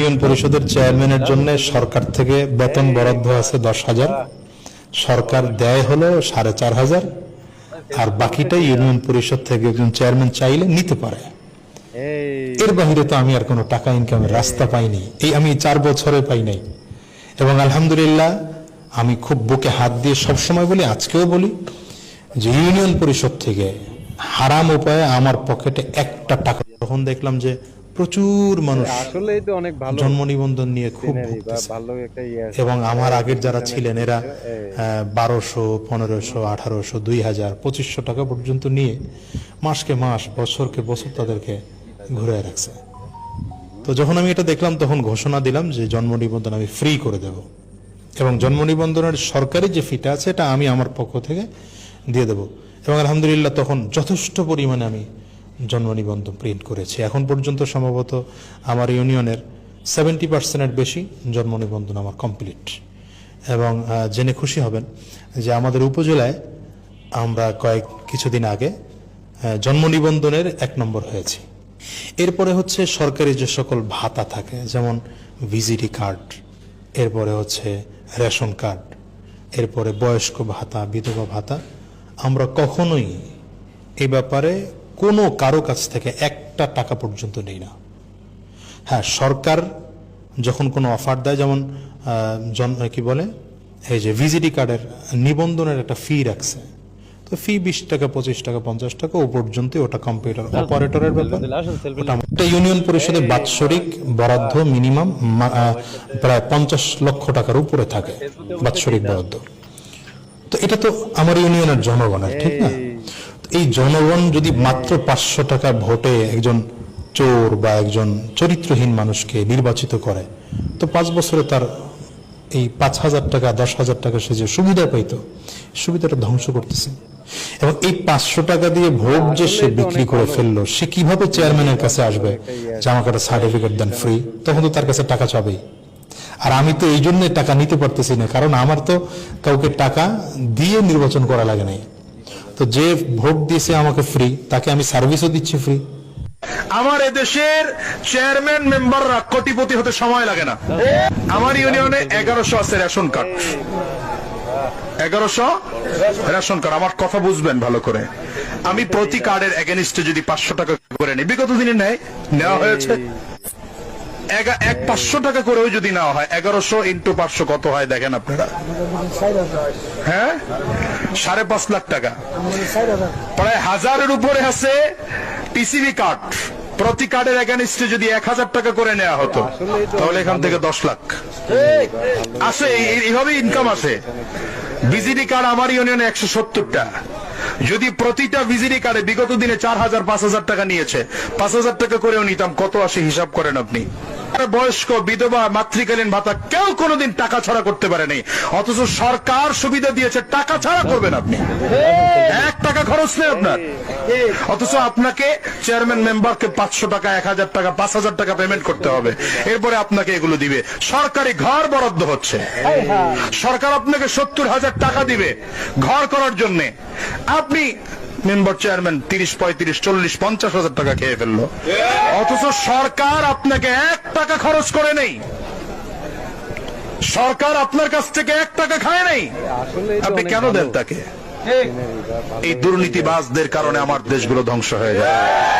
Union পরিষদের চেয়ারম্যানের জন্য সরকার থেকে বেতন বরাদ্দ আছে দশ হাজার। সরকার দেয় হলো সাড়ে চার হাজার। আর বাকিটা ইউনিয়ন পরিষদ থেকে একজন চেয়ারম্যান চাইলে নিতে পারে। এর বাহিরে তো আমি আর কোনো টাকা ইনকামের রাস্তা পাইনি। এই আমি চার বছরে পাই নাই। এবং আলহামদুলিল্লাহ আমি খুব বুকে হাত দিয়ে সবসময় বলি আজকেও বলি যে ইউনিয়ন পরিষদ থেকে হারাম উপায়ে আমার পকেটে একটা টাকা। তখন দেখলাম যে প্রচুর মানুষ আসলে তো অনেক ভালো জন্ম নিবন্ধন নিয়ে খুব। ভালো একটা ইয়ে এবং আমার আগের যারা ছিলেন এরা বারোশো পনেরোশো আঠারোশো দুই হাজার পঁচিশশো টাকা পর্যন্ত নিয়ে মাসকে মাস বছরকে বছর তাদেরকে ঘুরে রাখছে। তো যখন আমি এটা দেখলাম তখন ঘোষণা দিলাম যে জন্ম নিবন্ধন আমি ফ্রি করে দেব। এবং জন্ম নিবন্ধনের সরকারি যে ফিটা আছে এটা আমি আমার পক্ষ থেকে দিয়ে দেব। এবং আলহামদুলিল্লাহ তখন যথেষ্ট পরিমাণে আমি জন্ম নিবন্ধন প্রিন্ট করেছি। এখন পর্যন্ত সম্ভবত আমার ইউনিয়নের সেভেন্টি পার্সেন্টের বেশি জন্ম নিবন্ধন আমার কমপ্লিট এবং জেনে খুশি হবেন যে আমাদের উপজেলায় আমরা কয়েক, কিছুদিন আগে জন্ম নিবন্ধনের এক নম্বর হয়েছি। এরপরে হচ্ছে সরকারি যে সকল ভাতা থাকে, যেমন ভিজিটি কার্ড, এরপরে হচ্ছে রেশন কার্ড, এরপরে বয়স্ক ভাতা, বিধবা ভাতা, আমরা কখনোই এ ব্যাপারে কোনো কারও কাছ থেকে একটা টাকা পর্যন্ত নেই না। হ্যাঁ সরকার যখন কোনো অফার দেয় যেমন জন কি বলে এই যে ভিজিটি কার্ডের নিবন্ধনের একটা ফি রাখছে। তো ফি বিশ টাকা পঁচিশ টাকা পঞ্চাশ টাকা ও পর্যন্ত ওটা কম্পিউটার অপারেটরের ব্যাপার। ওটা ইউনিয়ন পরিষদে বাৎসরিক বরাদ্দ মিনিমাম প্রায় পঞ্চাশ লক্ষ টাকার উপরে থাকে বাৎসরিক বরাদ্দ। তো এটা তো আমার ইউনিয়নের জনগণের ঠিক না? এই জনগণ যদি মাত্র পাঁচশো টাকা ভোটে একজন চোর বা একজন চরিত্রহীন মানুষকে নির্বাচিত করে, তো পাঁচ বছরে তার এই পাঁচ হাজার টাকা, দশ হাজার টাকা সে যে সুবিধা পাইতো সুবিধাটা ধ্বংস করতেছে। এবং এই পাঁচশো টাকা দিয়ে ভোট যে সে বিক্রি করে ফেলল, সে কীভাবে চেয়ারম্যানের কাছে আসবে যে আমাকে একটা সার্টিফিকেট দেন ফ্রি তখন তো তার কাছে টাকা চাবেই। আর আমি তো এই জন্য টাকা নিতে পারতেছি না, কারণ আমার তো কাউকে টাকা দিয়ে নির্বাচন করা লাগে নাই। তো যে ভোট দিয়েছে আমাকে ফ্রি তাকে আমি সার্ভিসও দিচ্ছি ফ্রি আমার এদেশের চেয়ারম্যান মেম্বাররা কোটিপতি হতে সময় লাগে না। আমার ইউনিয়নে এগারোশো আছে রেশন কার্ড এগারোশো রেশন কার্ড আমার কথা বুঝবেন ভালো করে। আমি প্রতি কার্ডের এগেনিস্টে যদি পাঁচশো টাকা করে নিই, বিগত দিনে নেয় নেওয়া হয়েছে। এক পাঁচশো টাকা করেও যদি নেওয়া হয়, এগারোশো ইন্টু পাঁচশো কত হয় দেখেন আপনারা? হ্যাঁ? সাড়ে পাঁচ লাখ টাকা। প্রায় হাজারের উপরে আছে টিসিবি কার্ড প্রতি কার্ডের এগেনিস্টে যদি এক হাজার টাকা করে নেওয়া হতো, তাহলে এখান থেকে দশ লাখ। আসে এইভাবে ইনকাম আসে। ভিজিডি কার্ড আমার ইউনিয়নে একশো সত্তরটা। যদি প্রতিটা ভিজিডি কার্ডে বিগত দিনে চার হাজার, পাঁচ হাজার টাকা নিয়েছে, পাঁচ হাজার টাকা করেও নিতাম, কত আসে হিসাব করেন আপনি? বয়স্ক বিধবা মাতৃকালীন ভাতা কেউ কোনোদিন টাকা ছাড়া করতে পারেনি। অথচ সরকার সুবিধা দিয়েছে, টাকা ছাড়া করবেন আপনি। এক টাকা খরচ নেই আপনার। অথচ আপনাকে চেয়ারম্যান মেম্বারকে পাঁচশো টাকা, এক হাজার টাকা, পাঁচ হাজার টাকা পেমেন্ট করতে হবে। এরপরে আপনাকে এগুলো দিবে। সরকারি ঘর বরাদ্দ হচ্ছে। সরকার আপনাকে সত্তর হাজার টাকা দিবে ঘর করার জন্য। আপনি মেম্বার চেয়ারম্যান তিরিশ পঁয়ত্রিশ, চল্লিশ, পঞ্চাশ হাজার টাকা খেয়ে ফেলল। অথচ সরকার আপনাকে এক টাকা খরচ করে নেই। সরকার আপনার কাছ থেকে এক টাকা খায় নেই। আপনি কেন দেন তাকে? এই দুর্নীতিবাজদের কারণে আমার দেশগুলো ধ্বংস হয়ে যায়।